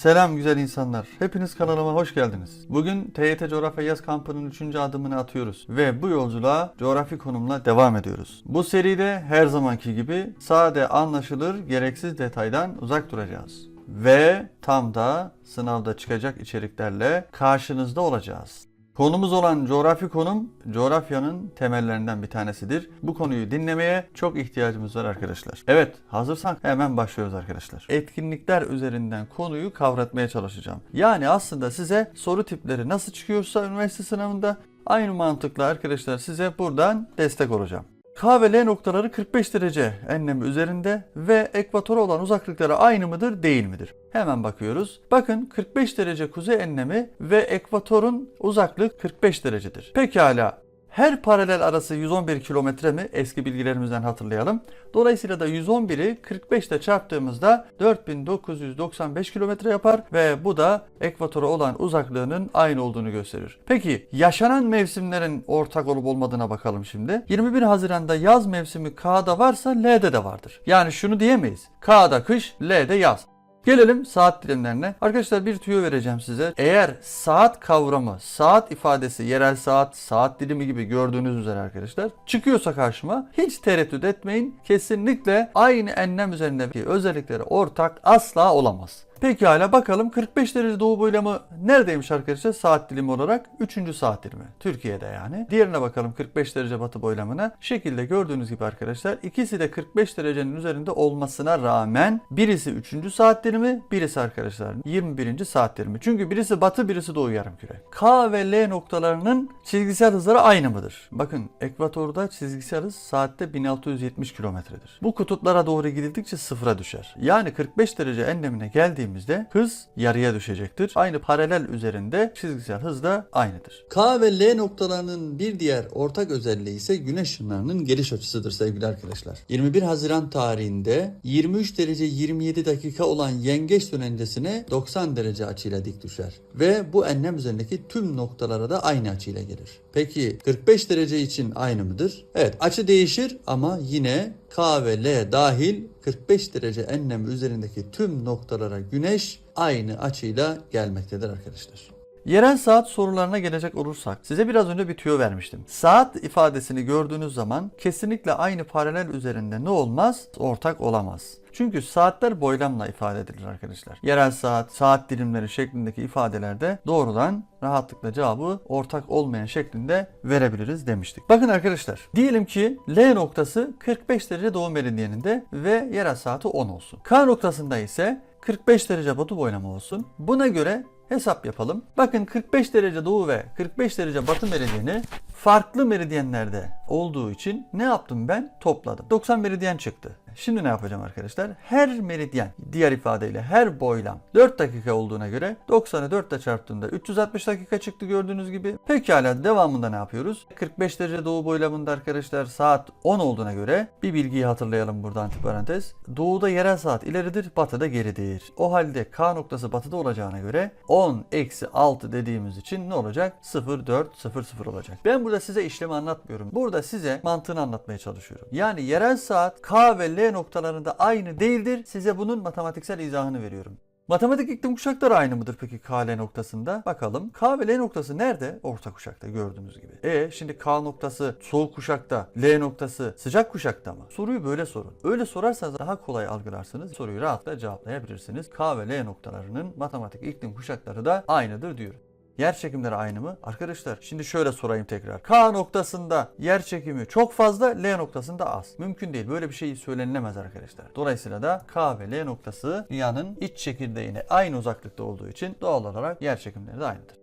Selam güzel insanlar. Hepiniz kanalıma hoş geldiniz. Bugün TYT Coğrafya Yaz Kampı'nın 3. adımını atıyoruz ve bu yolculuğa coğrafi konumla devam ediyoruz. Bu seride her zamanki gibi sade anlaşılır gereksiz detaydan uzak duracağız. Ve tam da sınavda çıkacak içeriklerle karşınızda olacağız. Konumuz olan coğrafi konum coğrafyanın temellerinden bir tanesidir. Bu konuyu dinlemeye çok ihtiyacımız var arkadaşlar. Evet hazırsan hemen başlıyoruz arkadaşlar. Etkinlikler üzerinden konuyu kavratmaya çalışacağım. Yani aslında size soru tipleri nasıl çıkıyorsa üniversite sınavında aynı mantıkla arkadaşlar size buradan destek olacağım. K ve L noktaları 45 derece enlemi üzerinde ve ekvatora olan uzaklıkları aynı mıdır değil midir? Hemen bakıyoruz. Bakın 45 derece kuzey enlemi ve ekvatorun uzaklık 45 derecedir. Pekala her paralel arası 111 kilometre mi? Eski bilgilerimizden hatırlayalım. Dolayısıyla da 111'i 45 ile çarptığımızda 4995 kilometre yapar ve bu da ekvatora olan uzaklığının aynı olduğunu gösterir. Peki yaşanan mevsimlerin ortak olup olmadığına bakalım şimdi. 21 Haziran'da yaz mevsimi K'da varsa L'de de vardır. Yani şunu diyemeyiz. K'da kış, L'de yaz. Gelelim saat dilimlerine. Arkadaşlar bir tüyo vereceğim size. Eğer saat kavramı, saat ifadesi, yerel saat, saat dilimi gibi gördüğünüz üzere arkadaşlar çıkıyorsa karşıma hiç tereddüt etmeyin. Kesinlikle aynı enlem üzerindeki özellikleri ortak asla olamaz. Pekala bakalım 45 derece doğu boylamı neredeymiş arkadaşlar saat dilimi olarak? 3. saat dilimi. Türkiye'de yani. Diğerine bakalım 45 derece batı boylamına. Şekilde gördüğünüz gibi arkadaşlar ikisi de 45 derecenin üzerinde olmasına rağmen birisi 3. saat dilimi, birisi arkadaşlar 21. saat dilimi. Çünkü birisi batı, birisi doğu yarımküre. K ve L noktalarının çizgisel hızları aynı mıdır? Bakın ekvatorda çizgisel hız saatte 1670 kilometredir. Bu kutuplara doğru gidildikçe sıfıra düşer. Yani 45 derece enlemine geldiğimizde hız yarıya düşecektir. Aynı paralel üzerinde çizgisel hız da aynıdır. K ve L noktalarının bir diğer ortak özelliği ise güneş ışınlarının geliş açısıdır sevgili arkadaşlar. 21 Haziran tarihinde 23 derece 27 dakika olan yengeç dönencesine 90 derece açıyla dik düşer. Ve bu enlem üzerindeki tüm noktalara da aynı açıyla gelir. Peki 45 derece için aynı mıdır? Evet açı değişir ama yine K ve L dahil 45 derece enlemi üzerindeki tüm noktalara güneş aynı açıyla gelmektedir arkadaşlar. Yerel saat sorularına gelecek olursak size biraz önce bir tüyo vermiştim. Saat ifadesini gördüğünüz zaman kesinlikle aynı paralel üzerinde ne olmaz? Ortak olamaz. Çünkü saatler boylamla ifade edilir arkadaşlar. Yerel saat, saat dilimleri şeklindeki ifadelerde doğrudan rahatlıkla cevabı ortak olmayan şeklinde verebiliriz demiştik. Bakın arkadaşlar diyelim ki L noktası 45 derece doğu meridyeninde ve yerel saati 10 olsun. K noktasında ise 45 derece batı boylama olsun. Buna göre hesap yapalım. Bakın 45 derece doğu ve 45 derece batı meridyeni farklı meridyenlerde olduğu için ne yaptım ben? Topladım. 90 meridyen çıktı. Şimdi ne yapacağım arkadaşlar? Her meridyen, diğer ifadeyle her boylam 4 dakika olduğuna göre 90'ı 4 ile çarptığımda 360 dakika çıktı gördüğünüz gibi. Pekala devamında ne yapıyoruz? 45 derece doğu boylamında arkadaşlar saat 10 olduğuna göre bir bilgiyi hatırlayalım burada antiparantez. Doğuda yerel saat ileridir, batıda geridir. O halde K noktası batıda olacağına göre 10 eksi 6 dediğimiz için ne olacak? 0 4 0 0 olacak. Ben burada size işlemi anlatmıyorum. Burada size mantığını anlatmaya çalışıyorum. Yani yerel saat K ve L noktalarında aynı değildir. Size bunun matematiksel izahını veriyorum. Matematik iklim kuşakları aynı mıdır peki KL noktasında? Bakalım. K ve L noktası nerede? Orta kuşakta gördüğünüz gibi. E şimdi K noktası soğuk kuşakta, L noktası sıcak kuşakta mı? Soruyu böyle sorun. Öyle sorarsanız daha kolay algılarsınız. Soruyu rahatla cevaplayabilirsiniz. K ve L noktalarının matematik iklim kuşakları da aynıdır diyorum. Yer çekimleri aynı mı? Arkadaşlar şimdi şöyle sorayım tekrar. K noktasında yer çekimi çok fazla, L noktasında az. Mümkün değil. Böyle bir şey söylenilemez arkadaşlar. Dolayısıyla da K ve L noktası dünyanın iç çekirdeğine aynı uzaklıkta olduğu için doğal olarak yer çekimleri de aynıdır.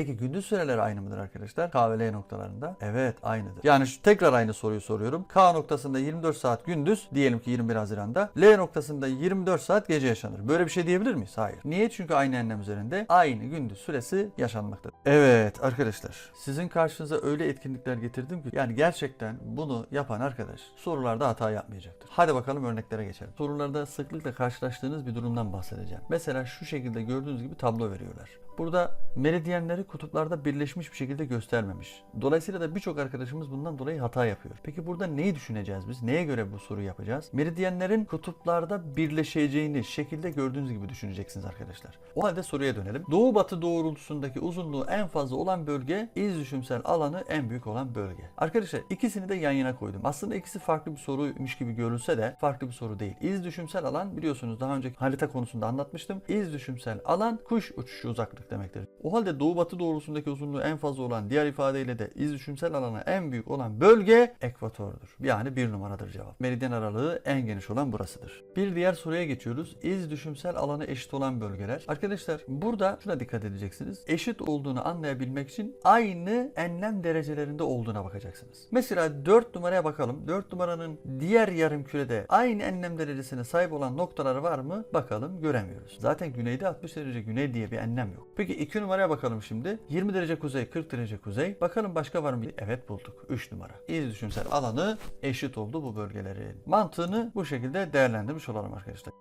Peki gündüz süreleri aynı mıdır arkadaşlar? K ve L noktalarında? Evet aynıdır. Yani şu, tekrar aynı soruyu soruyorum. K noktasında 24 saat gündüz diyelim ki 21 Haziran'da. L noktasında 24 saat gece yaşanır. Böyle bir şey diyebilir miyiz? Hayır. Niye? Çünkü aynı enlem üzerinde aynı gündüz süresi yaşanmaktadır. Evet arkadaşlar sizin karşınıza öyle etkinlikler getirdim ki yani gerçekten bunu yapan arkadaş sorularda hata yapmayacaktır. Hadi bakalım örneklere geçelim. Sorularda sıklıkla karşılaştığınız bir durumdan bahsedeceğim. Mesela şu şekilde gördüğünüz gibi tablo veriyorlar. Burada meridyenleri kutuplarda birleşmiş bir şekilde göstermemiş. Dolayısıyla da birçok arkadaşımız bundan dolayı hata yapıyor. Peki burada neyi düşüneceğiz biz? Neye göre bu soruyu yapacağız? Meridyenlerin kutuplarda birleşeceğini şekilde gördüğünüz gibi düşüneceksiniz arkadaşlar. O halde soruya dönelim. Doğu batı doğrultusundaki uzunluğu en fazla olan bölge iz düşümsel alanı en büyük olan bölge. Arkadaşlar ikisini de yan yana koydum. Aslında ikisi farklı bir soruymuş gibi görülse de farklı bir soru değil. İz düşümsel alan biliyorsunuz daha önceki harita konusunda anlatmıştım. İz düşümsel alan kuş uçuşu uzaklık demektir. O halde doğu batı doğrultusundaki uzunluğu en fazla olan diğer ifadeyle de iz düşümsel alana en büyük olan bölge ekvatordur. Yani bir numaradır cevap. Meridyen aralığı en geniş olan burasıdır. Bir diğer soruya geçiyoruz. İz düşümsel alanı eşit olan bölgeler. Arkadaşlar burada şuna dikkat edeceksiniz. Eşit olduğunu anlayabilmek için aynı enlem derecelerinde olduğuna bakacaksınız. Mesela 4 numaraya bakalım. 4 numaranın diğer yarım kürede aynı enlem derecesine sahip olan noktaları var mı? Bakalım göremiyoruz. Zaten güneyde 60 derece güney diye bir enlem yok. Peki 2 numaraya bakalım şimdi. 20 derece kuzey, 40 derece kuzey. Bakalım başka var mı? Evet bulduk. 3 numara. İz düşümsel alanı eşit oldu bu bölgelerin. Mantığını bu şekilde değerlendirmiş olalım arkadaşlar.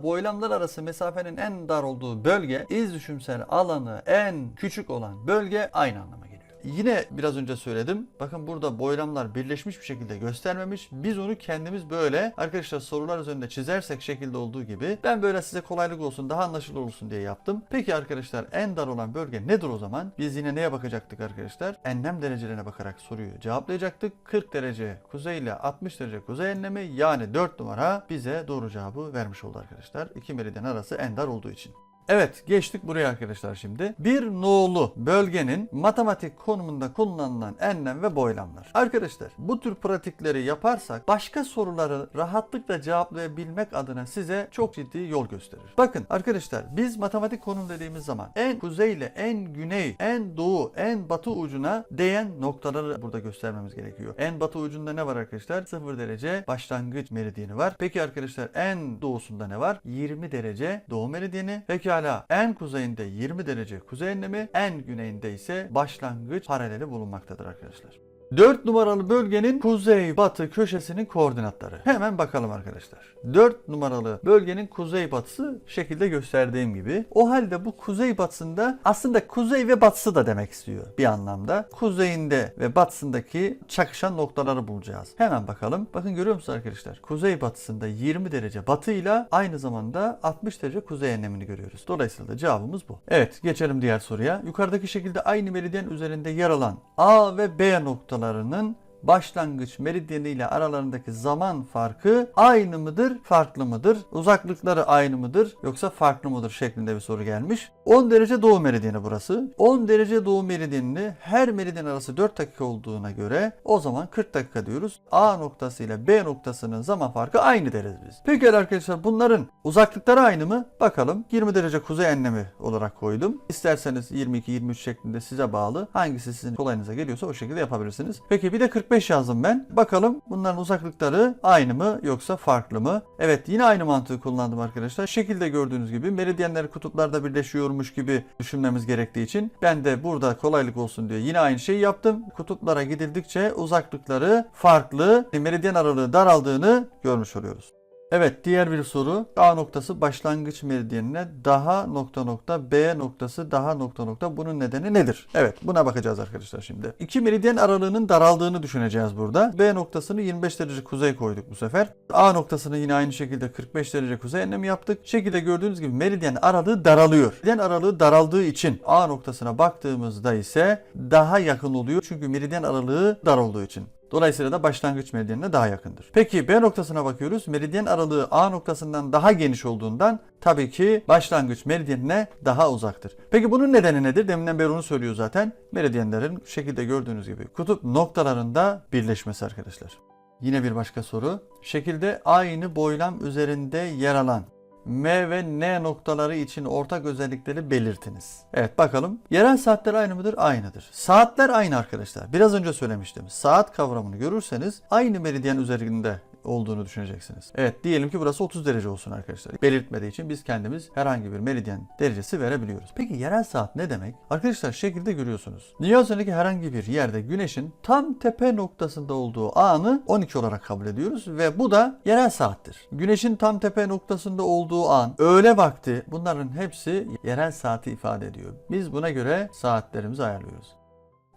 Boylamlar arası mesafenin en dar olduğu bölge, iz düşümsel alanı en küçük olan bölge aynı geliyor. Yine biraz önce söyledim. Bakın burada boylamlar birleşmiş bir şekilde göstermemiş. Biz onu kendimiz böyle arkadaşlar sorular üzerinde çizersek şekilde olduğu gibi ben böyle size kolaylık olsun daha anlaşılır olsun diye yaptım. Peki arkadaşlar en dar olan bölge nedir o zaman? Biz yine neye bakacaktık arkadaşlar? Enlem derecelerine bakarak soruyu cevaplayacaktık. 40 derece kuzey ile 60 derece kuzey enlemi yani 4 numara bize doğru cevabı vermiş oldu arkadaşlar. İki meridyen arası en dar olduğu için. Evet geçtik buraya arkadaşlar şimdi. Bir nolu bölgenin matematik konumunda kullanılan enlem ve boylamlar. Arkadaşlar bu tür pratikleri yaparsak başka soruları rahatlıkla cevaplayabilmek adına size çok ciddi yol gösterir. Bakın arkadaşlar biz matematik konum dediğimiz zaman en kuzey ile en güney, en doğu, en batı ucuna değen noktaları burada göstermemiz gerekiyor. En batı ucunda ne var arkadaşlar? 0 derece başlangıç meridyeni var. Peki arkadaşlar en doğusunda ne var? 20 derece doğu meridyeni. Pekala en kuzeyinde 20 derece kuzey enlemi, en güneyinde ise başlangıç paraleli bulunmaktadır arkadaşlar. 4 numaralı bölgenin kuzey batı köşesinin koordinatları. Hemen bakalım arkadaşlar. 4 numaralı bölgenin kuzey batısı şekilde gösterdiğim gibi. O halde bu kuzey batısında aslında kuzey ve batısı da demek istiyor bir anlamda. Kuzeyinde ve batısındaki çakışan noktaları bulacağız. Hemen bakalım. Bakın görüyor musunuz arkadaşlar? Kuzey batısında 20 derece batıyla aynı zamanda 60 derece kuzey enlemini görüyoruz. Dolayısıyla da cevabımız bu. Evet geçelim diğer soruya. Yukarıdaki şekilde aynı meridyen üzerinde yer alan A ve B noktalarının başlangıç meridyeni ile aralarındaki zaman farkı aynı mıdır, farklı mıdır? Uzaklıkları aynı mıdır yoksa farklı mıdır şeklinde bir soru gelmiş. 10 derece doğu meridyeni burası. 10 derece doğu meridyenini her meridyen arası 4 dakika olduğuna göre o zaman 40 dakika diyoruz. A noktası ile B noktasının zaman farkı aynı deriz biz. Peki arkadaşlar bunların uzaklıkları aynı mı? Bakalım. 20 derece kuzey enlemi olarak koydum. İsterseniz 22-23 şeklinde size bağlı. Hangisi sizin kolayınıza geliyorsa o şekilde yapabilirsiniz. Peki bir de 45 yazdım ben. Bakalım bunların uzaklıkları aynı mı yoksa farklı mı? Evet yine aynı mantığı kullandım arkadaşlar. Şekilde gördüğünüz gibi meridyenler kutuplarda birleşiyormuş gibi düşünmemiz gerektiği için ben de burada kolaylık olsun diye yine aynı şeyi yaptım. Kutuplara gidildikçe uzaklıkları farklı, meridyen aralığı daraldığını görmüş oluyoruz. Evet diğer bir soru. A noktası başlangıç meridyenine daha nokta nokta B noktası daha nokta nokta bunun nedeni nedir? Evet buna bakacağız arkadaşlar şimdi. İki meridyen aralığının daraldığını düşüneceğiz burada. B noktasını 25 derece kuzey koyduk bu sefer. A noktasını yine aynı şekilde 45 derece kuzey enlemi yaptık. Şekilde gördüğünüz gibi meridyen aralığı daralıyor. Meridyen aralığı daraldığı için A noktasına baktığımızda ise daha yakın oluyor. Çünkü meridyen aralığı dar olduğu için. Dolayısıyla da başlangıç meridyenine daha yakındır. Peki B noktasına bakıyoruz. Meridyen aralığı A noktasından daha geniş olduğundan tabii ki başlangıç meridyenine daha uzaktır. Peki bunun nedeni nedir? Deminden beri onu söylüyor zaten. Meridyenlerin şekilde gördüğünüz gibi kutup noktalarında birleşmesi arkadaşlar. Yine bir başka soru. Şekilde aynı boylam üzerinde yer alan M ve N noktaları için ortak özellikleri belirtiniz. Evet bakalım. Yerel saatler aynı mıdır? Aynıdır. Saatler aynı arkadaşlar. Biraz önce söylemiştim. Saat kavramını görürseniz aynı meridyen üzerinde olduğunu düşüneceksiniz. Evet diyelim ki burası 30 derece olsun arkadaşlar. Belirtmediği için biz kendimiz herhangi bir meridyen derecesi verebiliyoruz. Peki yerel saat ne demek? Arkadaşlar şekilde görüyorsunuz. Dünya üzerindeki herhangi bir yerde güneşin tam tepe noktasında olduğu anı 12 olarak kabul ediyoruz ve bu da yerel saattir. Güneşin tam tepe noktasında olduğu an, öğle vakti bunların hepsi yerel saati ifade ediyor. Biz buna göre saatlerimizi ayarlıyoruz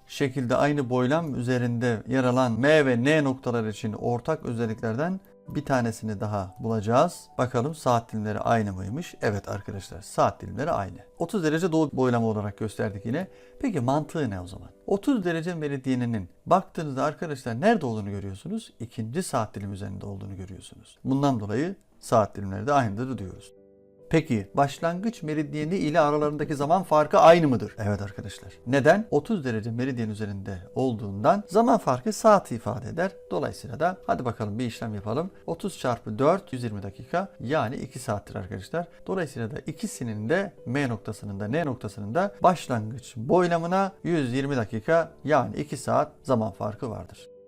şekilde aynı boylam üzerinde yer alan M ve N noktalar için ortak özelliklerden bir tanesini daha bulacağız. Bakalım saat dilimleri aynı mıymış? Evet arkadaşlar saat dilimleri aynı. 30 derece doğu boylamı olarak gösterdik yine. Peki mantığı ne o zaman? 30 derece meridyeninin baktığınızda arkadaşlar nerede olduğunu görüyorsunuz? İkinci saat dilimi üzerinde olduğunu görüyorsunuz. Bundan dolayı saat dilimleri de aynıdır diyoruz. Peki başlangıç meridyeni ile aralarındaki zaman farkı aynı mıdır? Evet arkadaşlar. Neden? 30 derece meridyen üzerinde olduğundan zaman farkı saat ifade eder. Dolayısıyla da hadi bakalım bir işlem yapalım. 30 çarpı 4 120 dakika yani 2 saattir arkadaşlar. Dolayısıyla da ikisinin de M noktasının da N noktasının da başlangıç boylamına 120 dakika yani 2 saat zaman farkı vardır.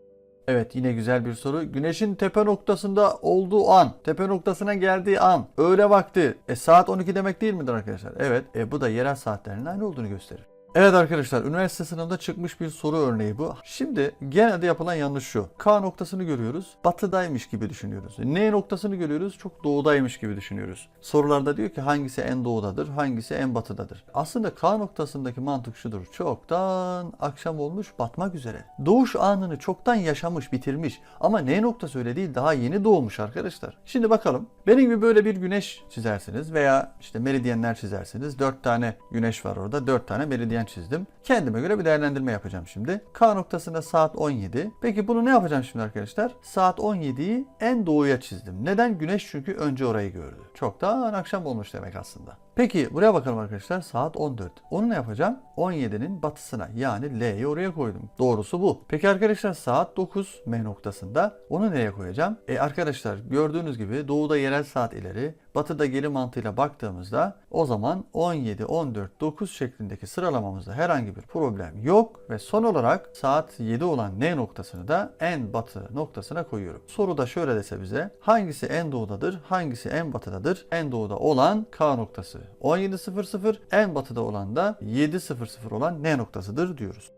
Evet yine güzel bir soru. Güneşin tepe noktasında olduğu an, tepe noktasına geldiği an, öğle vakti. E saat 12 demek değil midir arkadaşlar? Evet. E bu da yerel saatlerinin aynı olduğunu gösterir. Evet arkadaşlar üniversite sınavında çıkmış bir soru örneği bu. Şimdi genelde yapılan yanlış şu. K noktasını görüyoruz. Batıdaymış gibi düşünüyoruz. N noktasını görüyoruz. Çok doğudaymış gibi düşünüyoruz. Sorularda diyor ki hangisi en doğudadır, hangisi en batıdadır. Aslında K noktasındaki mantık şudur. Çoktan akşam olmuş batmak üzere. Doğuş anını çoktan yaşamış, bitirmiş. Ama N noktası öyle değil. Daha yeni doğmuş arkadaşlar. Şimdi bakalım. Benim gibi böyle bir güneş çizersiniz veya işte meridyenler çizersiniz. 4 tane güneş var orada. 4 tane meridyen çizdim. Kendime göre bir değerlendirme yapacağım şimdi. K noktasında saat 17. Peki bunu ne yapacağım şimdi arkadaşlar? Saat 17'yi en doğuya çizdim. Neden? Güneş çünkü önce orayı gördü. Çoktan akşam olmuş demek aslında. Peki buraya bakalım arkadaşlar saat 14. Onu ne yapacağım? 17'nin batısına yani L'yi oraya koydum. Doğrusu bu. Peki arkadaşlar saat 9 M noktasında onu nereye koyacağım? E arkadaşlar gördüğünüz gibi doğuda yerel saat ileri, batıda geri mantığıyla baktığımızda o zaman 17, 14, 9 şeklindeki sıralamamızda herhangi bir problem yok ve son olarak saat 7 olan N noktasını da en batı noktasına koyuyorum. Soruda şöyle dese bize hangisi en doğudadır, hangisi en batıdadır? En doğuda olan K noktası 17.00, en batıda olan da 7.00 olan N noktasıdır diyoruz.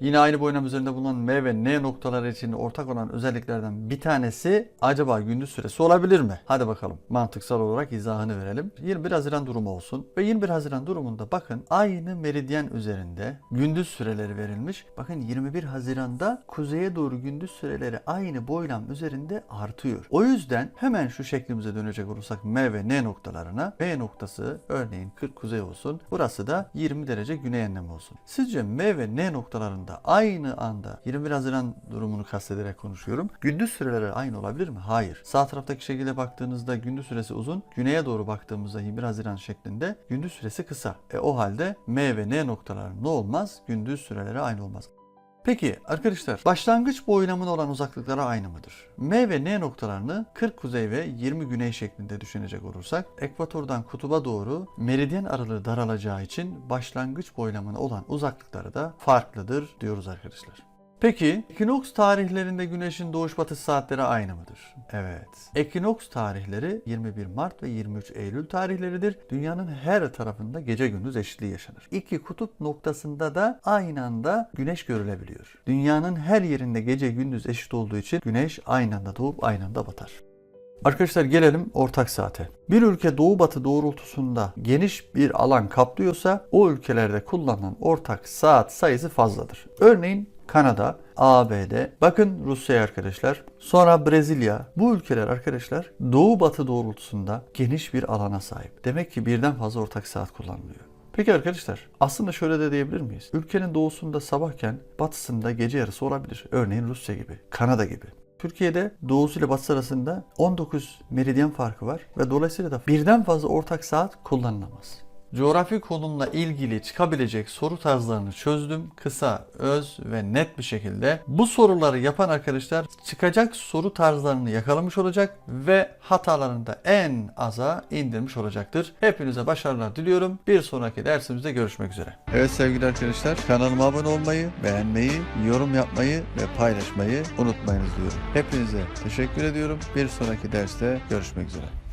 Yine aynı boylam üzerinde bulunan M ve N noktaları için ortak olan özelliklerden bir tanesi acaba gündüz süresi olabilir mi? Hadi bakalım mantıksal olarak izahını verelim. 21 Haziran durumu olsun ve 21 Haziran durumunda bakın aynı meridyen üzerinde gündüz süreleri verilmiş. Bakın 21 Haziran'da kuzeye doğru gündüz süreleri aynı boylam üzerinde artıyor. O yüzden hemen şu şeklimize dönecek olursak M ve N noktalarına M noktası örneğin 40 kuzey olsun. Burası da 20 derece güney enlem olsun. Sizce M ve N noktalarında aynı anda 21 Haziran durumunu kastederek konuşuyorum. Gündüz süreleri aynı olabilir mi? Hayır. Sağ taraftaki şekilde baktığınızda gündüz süresi uzun. Güneye doğru baktığımızda 21 Haziran şeklinde gündüz süresi kısa. E o halde M ve N noktaları ne olmaz? Gündüz süreleri aynı olmaz. Peki arkadaşlar başlangıç boylamında olan uzaklıkları aynı mıdır? M ve N noktalarını 40 kuzey ve 20 güney şeklinde düşünecek olursak ekvatordan kutuba doğru meridyen aralığı daralacağı için başlangıç boylamına olan uzaklıkları da farklıdır diyoruz arkadaşlar. Peki ekinoks tarihlerinde güneşin doğuş batış saatleri aynı mıdır? Evet. Ekinoks tarihleri 21 Mart ve 23 Eylül tarihleridir. Dünyanın her tarafında gece gündüz eşitliği yaşanır. İki kutup noktasında da aynı anda güneş görülebiliyor. Dünyanın her yerinde gece gündüz eşit olduğu için güneş aynı anda doğup aynı anda batar. Arkadaşlar gelelim ortak saate. Bir ülke doğu batı doğrultusunda geniş bir alan kaplıyorsa o ülkelerde kullanılan ortak saat sayısı fazladır. Örneğin Kanada, ABD, bakın Rusya arkadaşlar, sonra Brezilya. Bu ülkeler arkadaşlar doğu batı doğrultusunda geniş bir alana sahip. Demek ki birden fazla ortak saat kullanılıyor. Peki arkadaşlar aslında şöyle de diyebilir miyiz? Ülkenin doğusunda sabahken batısında gece yarısı olabilir. Örneğin Rusya gibi, Kanada gibi. Türkiye'de doğusu ile batısı arasında 19 meridyen farkı var ve dolayısıyla da birden fazla ortak saat kullanılamaz. Coğrafi konumla ilgili çıkabilecek soru tarzlarını çözdüm. Kısa, öz ve net bir şekilde. Bu soruları yapan arkadaşlar çıkacak soru tarzlarını yakalamış olacak ve hatalarını da en aza indirmiş olacaktır. Hepinize başarılar diliyorum. Bir sonraki dersimizde görüşmek üzere. Evet sevgili arkadaşlar kanalıma abone olmayı, beğenmeyi, yorum yapmayı ve paylaşmayı unutmayınız diyorum. Hepinize teşekkür ediyorum. Bir sonraki derste görüşmek üzere.